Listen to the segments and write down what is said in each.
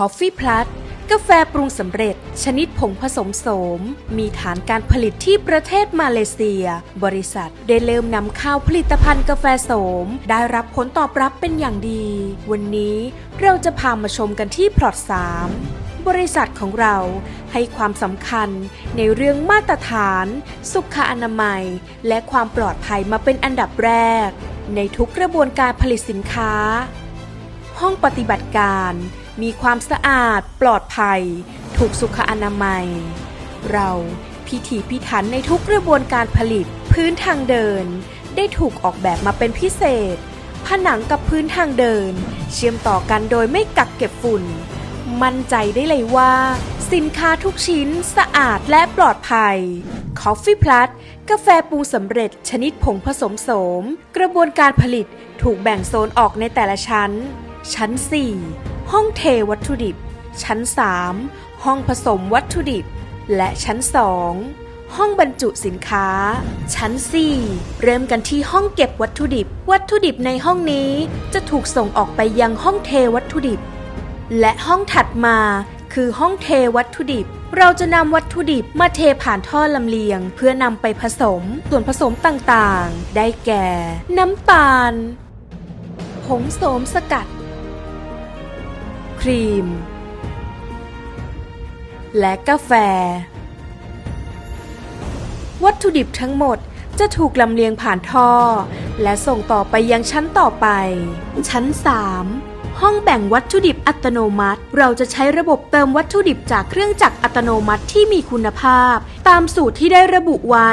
Coffee Plus กาแฟปรุงสำเร็จ ชนิดผงผสมโสม มีฐานการผลิตที่ประเทศมาเลเซีย บริษัทได้เริ่มนำเข้าผลิตภัณฑ์กาแฟโสม ได้รับผลตอบรับเป็นอย่างดี วันนี้เราจะพามาชมกันที่พลอต3บริษัทของเราให้ความสำคัญในเรื่องมาตรฐาน สุขอนามัย และความปลอดภัยมาเป็นอันดับแรก ในทุกกระบวนการผลิตสินค้า ห้องปฏิบัติการ มีความสะอาด ปลอดภัย ถูกสุขอนามัย เราพิถีพิถันในทุกกระบวนการผลิต พื้นทางเดิน ได้ถูกออกแบบมาเป็นพิเศษ ผนังกับพื้นทางเดิน เชื่อมต่อกันโดยไม่กักเก็บฝุ่น มั่นใจได้เลยว่า สินค้าทุกชิ้นสะอาดและปลอดภัย Coffee Plus กาแฟปรุงสำเร็จชนิดผงผสมโสม กระบวนการผลิตถูกแบ่งโซนออกในแต่ละชั้น ชั้น 4 ห้องเทวัตถุดิบ ชั้น 3 ห้องผสมวัตถุดิบ และชั้น 2 ห้องบรรจุสินค้า ชั้น 4 เริ่มกันที่ห้องเก็บวัตถุดิบ วัตถุดิบในห้องนี้จะถูกส่งออกไปยังห้องเทวัตถุดิบ และห้องถัดมาคือห้องเทวัตถุดิบ เราจะนำวัตถุดิบมาเทผ่านท่อลำเลียง เพื่อนำไปผสม ส่วนผสมต่างๆ ได้แก่ น้ำตาล ผงโสมสกัด ครีม และกาแฟ วัตถุดิบทั้งหมดจะถูกลำเลียงผ่านท่อ และส่งต่อไปยังชั้นต่อไป ชั้น 3 ห้องแบ่งวัตถุดิบอัตโนมัติ เราจะใช้ระบบเติมวัตถุดิบจากเครื่องจักรอัตโนมัติที่มีคุณภาพ ตามสูตรที่ได้ระบุไว้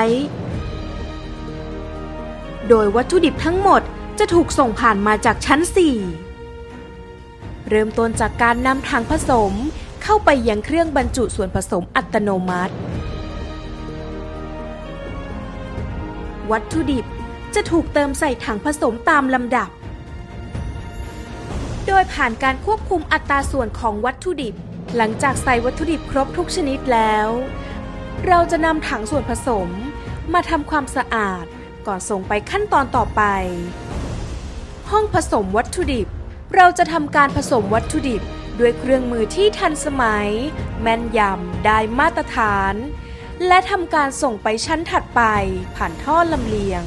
โดยวัตถุดิบทั้งหมดจะถูกส่งผ่านมาจากชั้น 4 เริ่มต้นจากการนำถังผสม เข้าไปยังเครื่องบรรจุส่วนผสมอัตโนมัติ วัตถุดิบจะถูกเติมใส่ถังผสมตามลำดับ โดยผ่านการควบคุมอัตราส่วนของวัตถุดิบ หลังจากใส่วัตถุดิบครบทุกชนิดแล้ว เราจะนำถังส่วนผสมมาทำความสะอาดก่อนส่งไปขั้นตอนต่อไป ห้องผสมวัตถุดิบ เราจะทำการผสมวัตถุดิบด้วยเครื่องมือที่ทันสมัย แม่นยำได้มาตรฐาน และทำการส่งไปชั้นถัดไปผ่านท่อลำเลียง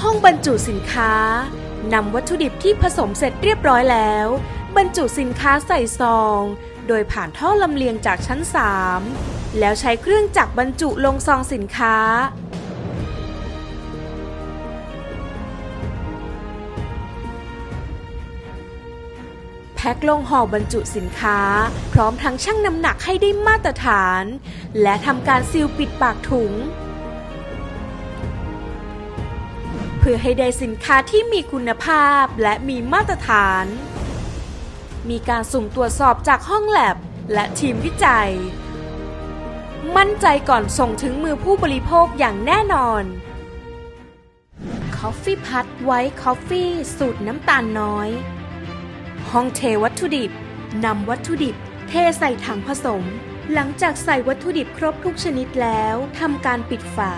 ห้องบรรจุสินค้านำวัตถุดิบที่ผสมเสร็จเรียบร้อยแล้ว บรรจุสินค้าใส่ซอง โดยผ่านท่อลำเลียงจากชั้น 3 แล้วใช้เครื่องจักรบรรจุลงซองสินค้า แพ็คลงห่อบรรจุสินค้า พร้อมทั้งชั่งน้ำหนักให้ได้มาตรฐาน และทำการซีลปิดปากถุง เพื่อให้ได้สินค้าที่มีคุณภาพและมีมาตรฐาน มีการสุ่มตรวจสอบจากห้องแลบและทีมวิจัย มั่นใจก่อนส่งถึงมือผู้บริโภคอย่างแน่นอน Coffee พัดไว้คอฟฟี่สูตรน้ำตาลน้อย ห้องเทวัตถุดิบนำวัตถุดิบ เทใส่ถังผสม หลังจากใส่วัตถุดิบครบทุกชนิดแล้วทำการปิดฝา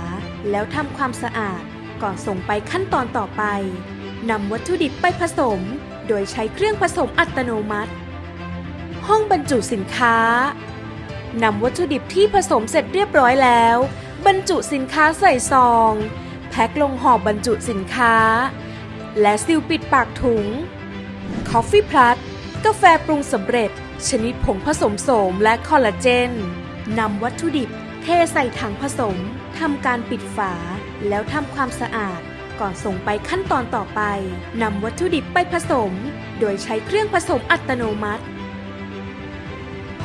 แล้วทำความสะอาด ก่อนส่งไปขั้นตอนต่อไปนำวัตถุดิบไปผสม โดยใช้เครื่องผสมอัตโนมัติ ห้องบรรจุสินค้านำวัตถุดิบที่ผสมเสร็จเรียบร้อยแล้ว บรรจุสินค้าใส่ซอง แพ็คลงห่อบบรรจุสินค้า และซีลปิดปากถุง Coffee Plus กาแฟปรุงสำเร็จ ชนิดผงผสมโสมและคอลลาเจนนำวัตถุดิบ เทใส่ถังผสมทำการปิดฝา แล้วทำความสะอาด ก่อนส่งไปขั้นตอนต่อไปนำวัตถุดิบไปผสม โดยใช้เครื่องผสมอัตโนมัติ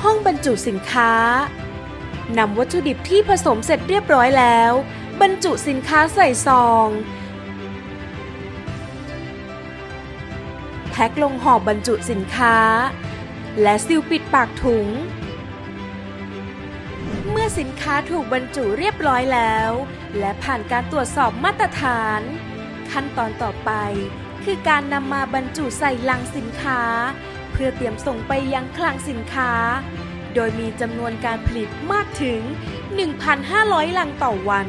ห้องบรรจุสินค้านำวัตถุดิบที่ผสมเสร็จเรียบร้อยแล้ว บรรจุสินค้าใส่ซอง พ็คลงห่อบรรจุสินค้า และซีลปิดปากถุง เมื่อสินค้าถูกบรรจุเรียบร้อยแล้ว และผ่านการตรวจสอบมาตรฐาน ขั้นตอนต่อไป คือการนำมาบรรจุใส่ลังสินค้า เพื่อเตรียมส่งไปยังคลังสินค้า โดยมีจำนวนการผลิตมากถึง 1,500 ลังต่อวัน